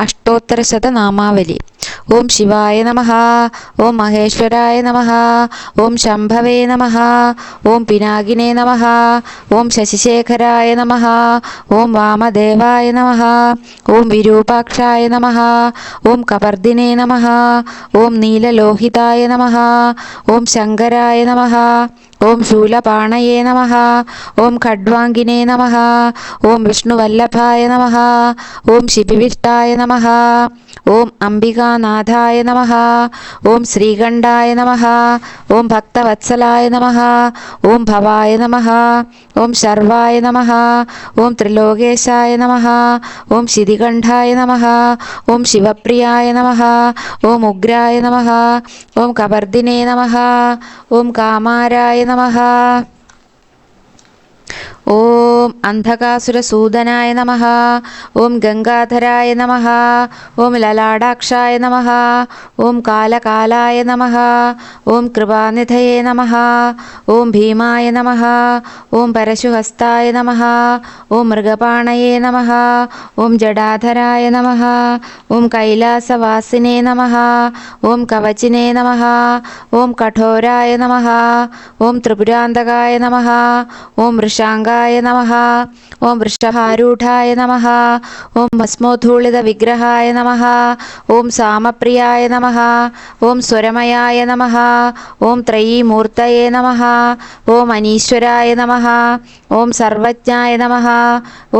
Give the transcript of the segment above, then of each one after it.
അഷ്ടോത്തരശതനാമാവലി. ഓം ശിവായ നമ ഓം മഹേശ്വരായ നമ ഓം ശംഭവേ നമ ഓം പിനാകിനേ നമ ഓം ശശിശേഖരായ നമ ഓം വാമദേവായ നമ ഓം വിരൂപാക്ഷായ നമ ഓം കവർദിനേ നമ ഓം നീലലോഹിതായ നമ ഓം ശങ്കരായ നമ ഓം ശൂലപാണയേ നമ ഓം ഖഡ്വാങ്കിനേ നമ ഓം വിഷ്ണുവല്ലഭായ നമ ഓം ശിപിവിഷ്ടായ നമ ഓം അംബികാനാഥായ നമ ഓം ശ്രീകണ്ഠായ നമ ഓം ഭക്തവത്സലായ നമ ഓം ഭവായ നമ ഓം ശർവായ നമ ഓം ത്രിലോകേശായ നമ ഓം ശിതികണ്ഠായ നമ ഓം ശിവപ്രിയായ നമ ഓം ഉഗ്രായ നമ ഓം കവർദിനേ നമ ഓം കാമാരായ നമ ഓം അന്ധകാസുരസൂദനായ നമ ഓം ഗംഗാധരായ നമ ഓം ലലാടാക്ഷായ നമ ഓം കാലകാലായ നമ ഓം കൃപാനിധയേ നമ ഓം ഭീമായ നമ ഓം പരശുഹസ്തായ നമ ഓം മൃഗപാണയേ നമ ഓം ജടാധരായ നമ ഓം കൈലാസവാസിനേ നമ ഓം കവചിനേ നമ ഓം കഠോരായ നമ ഓം ത്രിപുരാന്തകായ നമ ഓം വൃഷാങ്കായ നമ ഓം വൃഷഭാരൂഢായ നമ ഓം ഭസ്മോധൂളിത വിഗ്രഹായ നമ ഓം സാമപ്രിയായ നമ ഓം സ്വരമയായ നമ ഓം ത്രയീമൂർത്തയേ നമ ഓം അനീശ്വരായ നമ ഓം സർവജ്ഞായ നമ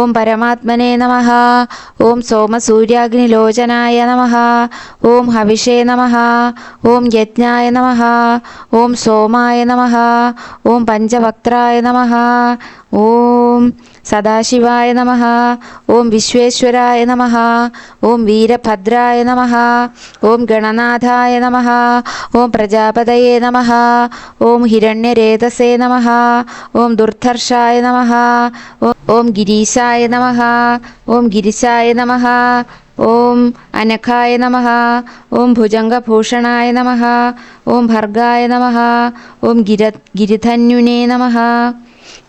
ഓം പരമാത്മനെ നമ ഓം സോമസൂര്യാഗ്നിലോചനായ നമ ഓം ഹവിഷേ നമ ഓം യജ്ഞായ നമ ഓം സോമായ നമ ഓം പഞ്ചവക്ത്രായ നമ ഓം സദാശിവായ നമ ഓം വിശ്വേശ്വരായ നമ ഓം വീരഭദ്രായ നമ ഓം ഗണനാഥായ നമ ഓം പ്രജാപതയേ നമ ഓം ഹിരണ്യരേതസേ നമ ഓം ദുർധർഷായ നമ ഓം ഗിരീശായ നമ ഓം ഗിരിശായ നമ ഓം അനഘായ നമ ഓം ഭുജംഗഭൂഷണായ നമ ഓം ഭർഗായ നമ ഓം ഗിര ഗിരിധന്യുനേ നമ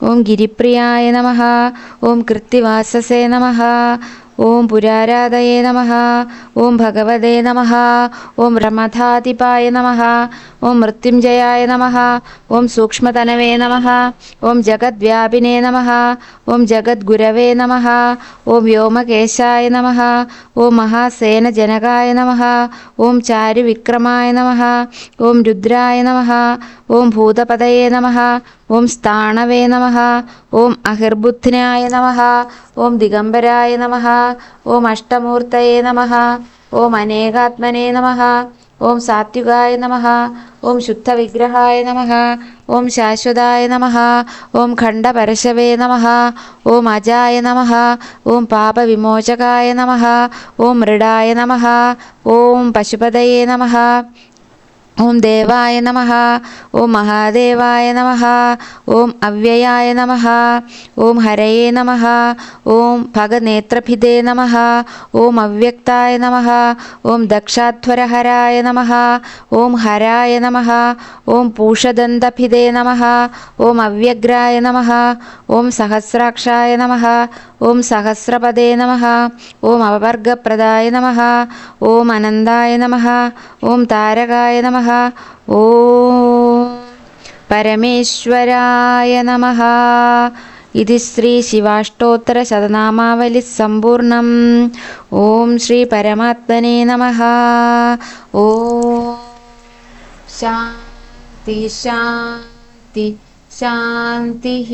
ഓം ഗിരിപ്രിയായ നമ ഓം കൃത്തിവാസസേ നമ ഓം പുരാരാധയേ നമ ഓം ഭഗവതേ നമ ഓം രമധാധിപായ നമ ഓം മൃത്യുഞ്ജയായ നമ ഓം സൂക്ഷ്മതനവേ നമ ഓം ജഗദ്വ്യാപിനേ നമ ഓം ജഗദ്ഗുരവേ നമ ഓം വ്യോമകേശായ നമ ഓം മഹാസേനജനകായ നമ ഓം ചാരുവിക്രമായ നമ ഓം രുദ്രായ നമ ഓം ഭൂതപതയേ നമ ഓം സ്ഥാണവേ നമ ഓം അഹിർബുദ്ധിനായ നമ ഓം ദിഗംബരായ നമ ഓം അഷ്ടമൂർത്തയേ നമ ഓം അനേകാത്മനേ നമ ഓം സാത്വികായ നമ ഓം ശുദ്ധവിഗ്രഹായ നമ ഓം ശാശ്വതായ നമ ഓം ഖണ്ഡപരശവേ നമ ഓം അജായ നമ ഓം പാപവിമോചകായ നമ ഓം മൃഡായ നമ ഓം പശുപതയേ നമ. ഓം ദേവായ നമ ഓം മഹാദേവായ നമ ഓം അവ്യയായ നമ ഓം ഹരയേ നമ ഓം ഭഗനേത്രഭിതേ നമ ഓം അവ്യക്തായ നമ ഓം ദക്ഷാധ്വരഹരായ നമ ഓം ഹരായ നമ ഓം പൂഷദന്തഭിതേ നമ ഓം അവ്യഗ്രായ നമ ഓം സഹസ്രാക്ഷായ നമ ॐ सहस्रपदे नमः ॐ अववर्गप्रदाय नमः ॐ अनन्दाय नमः ॐ तारकाय नमः ॐ परमेश्वराय नमः। इति श्रीशिवाष्टोत्तरशतनामावलिस्सम्पूर्णम् ॐ श्रीपरमात्मने नमः। ॐ शान्ति शान्ति शान्तिः।